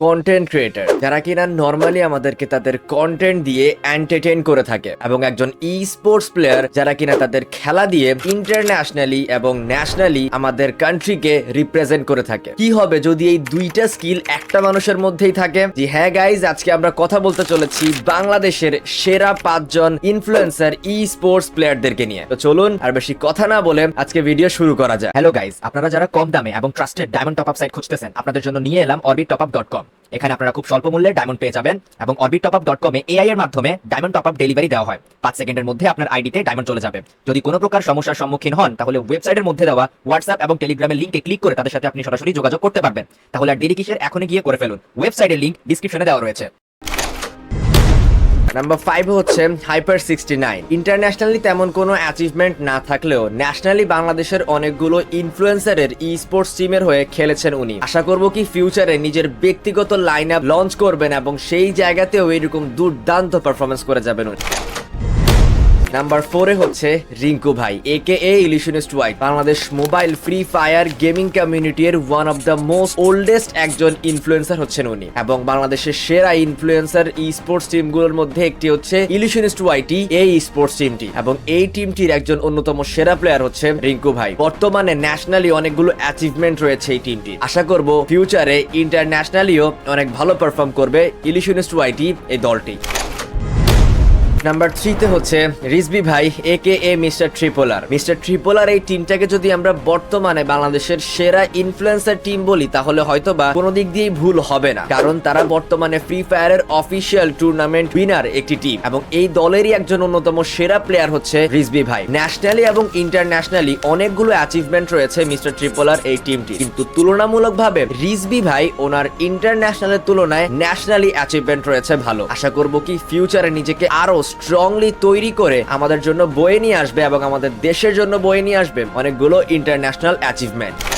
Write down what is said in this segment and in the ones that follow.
Content creator যারা কিনা normally আমাদেরকে তাদের কন্টেন্ট দিয়ে এন্টারটেইন করে থাকে, এবং একজন ই স্পোর্টস প্লেয়ার যারা কিনা তাদের খেলা দিয়ে ইন্টারন্যাশনালি এবং ন্যাশনালি আমাদের কান্ট্রিকে রিপ্রেজেন্ট করে থাকে। কি হবে যদি এই দুইটা স্কিল একটা মানুষের মধ্যেই থাকে? জি হ্যাঁ গাইজ আজকে আমরা কথা বলতে চলেছি বাংলাদেশের সেরা পাঁচজন ইনফ্লুয়েন্সার ই স্পোর্টস প্লেয়ারদেরকে নিয়ে। তো চলুন আর বেশি কথা না বলে আজকে ভিডিও শুরু করা যায় হ্যালো গাইস আপনারা যারা কম দামে এবং trusted diamond top up site খুঁজতেছেন, আপনাদের জন্য নিয়ে এলাম orbit top up dot com এখানে আপনারা খুব স্বল্প মূল্যে ডায়মন্ড পেয়ে যাবেন এবং অরবিট টপ আপ ডট কমে এআই এর মাধ্যমে ডায়মন্ড টপ আপ ডেলিভারি দেওয়া হয়। পাঁচ সেকেন্ডের মধ্যে আপনার আইডিতে ডায়মন্ড চলে যাবে। যদি কোনো প্রকার সমস্যার সম্মুখীন হন, তাহলে ওয়েবসাইটের মধ্যে দেওয়া হোয়াটসঅ্যাপ এবং টেলিগ্রামের লিঙ্কে ক্লিক করে তাদের সাথে আপনি সরাসরি যোগাযোগ করতে পারবেন। তাহলে আর দেরি কিসের? এখনই গিয়ে করে ফেলুন। ওয়েবসাইটের লিঙ্ক ডিসক্রিপশনে দেওয়া রয়েছে। নাম্বার ফাইভ হচ্ছে হাইপার সিক্সটি নাইন ইন্টারন্যাশনালি তেমন কোনো অ্যাচিভমেন্ট না থাকলেও ন্যাশনালি বাংলাদেশের অনেকগুলো ইনফ্লুয়েন্সারের ই স্পোর্টস টিমের হয়ে খেলেছেন উনি। আশা করব কি ফিউচারে নিজের ব্যক্তিগত লাইন আপ লঞ্চ করবেন এবং সেই জায়গাতেও এরকম দুর্দান্ত পারফরমেন্স করে যাবেন উনি। নাম্বার ফোরে হচ্ছে রিঙ্কু ভাই A K A illusionist Y Bangladesh mobile free fire gaming কমিউনিটির one of the most oldest একজন ইনফ্লুয়েন্সার হচ্ছেন উনি। এবং বাংলাদেশের সেরা ইনফ্লুয়েন্সার ই স্পোর্টস টিমগুলোর মধ্যে একটি হচ্ছে ইলিশনিস্ট ওয়াইটি এই স্পোর্টস টিমটি এবং এই টিমটির একজন অন্যতম সেরা প্লেয়ার হচ্ছে রিঙ্কু ভাই। বর্তমানে ন্যাশনালি অনেকগুলো অ্যাচিভমেন্ট রয়েছে এই টিমটি আশা করব ফিউচারে ইন্টারন্যাশনালিও অনেক ভালো পারফর্ম করবে ইলিশনিস্ট ওয়াইটি এই দলটি। নাম্বার থ্রিতে হচ্ছে রিজবি ভাই A K A mister ট্রিপোলার। Mister ট্রিপোলার এই টিমটাকে যদি আমরা বর্তমানে বাংলাদেশের সেরা ইনফ্লুয়েন্সার টিম বলি, তাহলে হয়তো বা কোনো দিক দিয়েই ভুল হবে না। কারণ তারা বর্তমানে ফ্রি ফায়ারের অফিসিয়াল টুর্নামেন্ট উইনার একটি টিম এবং এই দলেরই একজন অন্যতম সেরা প্লেয়ার হচ্ছে রিজবি ভাই। ন্যাশনালি এবং ইন্টারন্যাশনালি অনেকগুলো অ্যাচিভমেন্ট রয়েছে মিস্টার ট্রিপোলার এই টিমটি কিন্তু তুলনামূলকভাবে রিজবি ভাই ওনার ইন্টারন্যাশনালের তুলনায় ন্যাশনালি অ্যাচিভমেন্ট রয়েছে ভালো। আশা করব কি ফিউচারে নিজেকে আরও স্ট্রংলি তৈরি করে আমাদের জন্য বয়ে নিয়ে আসবে এবং আমাদের দেশের জন্য বয়ে নিয়ে আসবে অনেকগুলো ইন্টারন্যাশনাল অ্যাচিভমেন্ট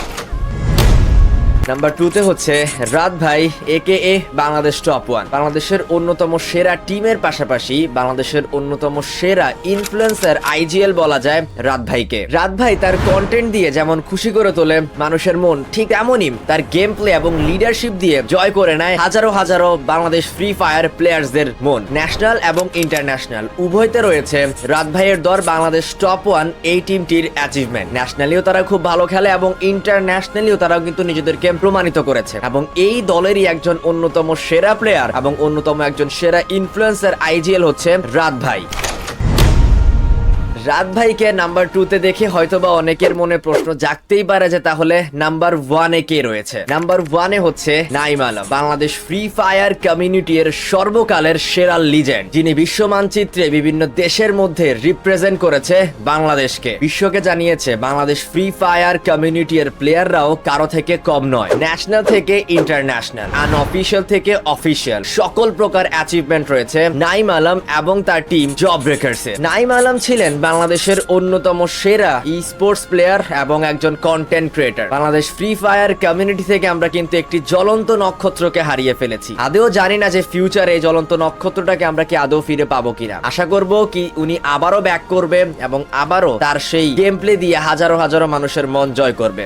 নাম্বার টুতে হচ্ছে রাত ভাই একে এ বাংলাদেশ টপ ওয়ান বাংলাদেশের অন্যতম সেরা টিমের পাশাপাশি বাংলাদেশের অন্যতম সেরা ইনফ্লুয়েন্সার আইজিএল বলা যায় রাত ভাইকে। রাত ভাই তার কন্টেন্ট দিয়ে যেমন খুশি করে তোলে, মানুষের মন ঠিক তেমনই তার গেম প্লে এবং লিডারশিপ দিয়ে জয় করে নেয় হাজারো হাজারো বাংলাদেশ ফ্রি ফায়ার প্লেয়ার্সদের মন। ন্যাশনাল এবং ইন্টারন্যাশনাল উভয়তে রয়েছে রাত ভাইয়ের দর বাংলাদেশ টপ ওয়ান এই টিমটির অ্যাচিভমেন্ট ন্যাশনালিও তারা খুব ভালো খেলে এবং ইন্টারন্যাশনালিও তারাও কিন্তু নিজেদেরকে প্রমাণিত করেছে। এবং এই দলেরই একজন অন্যতম সেরা প্লেয়ার এবং অন্যতম একজন সেরা ইনফ্লুয়েন্সার আইজিএল হচ্ছে রাত ভাই। রাত ভাইকে নাম্বার টুতে দেখে হয়তোবা অনেকের মনে প্রশ্ন জাগতেই পারে যে তাহলে নাম্বার ওয়ানে কে রয়েছে? নাম্বার ওয়ানে হচ্ছে নাইম আলম, বাংলাদেশ ফ্রি ফায়ার কমিউনিটির সর্বকালের সেরা লিজেন্ড যিনি বিশ্ব মানচিত্রে বিভিন্ন দেশের মধ্যে রিপ্রেজেন্ট করেছে বাংলাদেশকে। বিশ্বকে জানিয়েছে, বাংলাদেশ ফ্রি ফায়ার কমিউনিটির প্লেয়াররাও কারও থেকে কম নয়। ন্যাশনাল থেকে ইন্টারন্যাশনাল আনঅফিসিয়াল থেকে অফিসিয়াল সকল প্রকার অ্যাচিভমেন্ট রয়েছে নাইম আলম এবং তার টিম জব ব্রেকার্সে নাইম আলম ছিলেন বাংলাদেশের অন্যতম সেরা ই স্পোর্টস প্লেয়ার এবং একজন content creator Bangladesh free fire community থেকে আমরা কিন্তু একটি জ্বলন্ত নক্ষত্রকে হারিয়ে ফেলেছি। আদেও জানি না যে ফিউচারে এই জ্বলন্ত নক্ষত্রটাকে আমরা কি আদৌ ফিরে পাবো কিনা। আশা করব কি উনি আবারও ব্যাক করবে এবং আবারও তার সেই গেম প্লে দিয়ে হাজারো হাজারো মানুষের মন জয় করবে।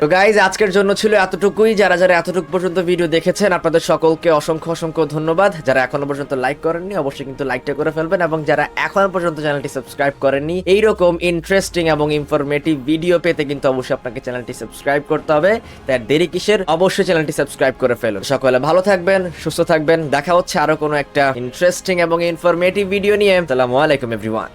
তো গাইজ আজকের জন্য ছিল এতটুকুই। যারা যারা এতটুকু পর্যন্ত ভিডিও দেখেছেন, আপনাদের সকলকে অসংখ্য অসংখ্য ধন্যবাদ। যারা এখনও পর্যন্ত লাইক করেননি, অবশ্যই কিন্তু লাইকটা করে ফেলবেন এবং যারা এখনও পর্যন্ত চ্যানেলটি সাবস্ক্রাইব করেননি, এইরকম ইন্টারেস্টিং এবং ইনফরমেটিভ ভিডিও পেতে কিন্তু অবশ্যই আপনাকে চ্যানেলটি সাবস্ক্রাইব করতে হবে। তার দেরি কিসের? অবশ্যই চ্যানেলটি সাবস্ক্রাইব করে ফেলুন। সকলে ভালো থাকবেন, সুস্থ থাকবেন। দেখা হচ্ছে আরও কোনো একটা ইন্টারেস্টিং এবং ইনফরমেটিভ ভিডিও নিয়ে। আসসালামু আলাইকুম এভরিওয়ান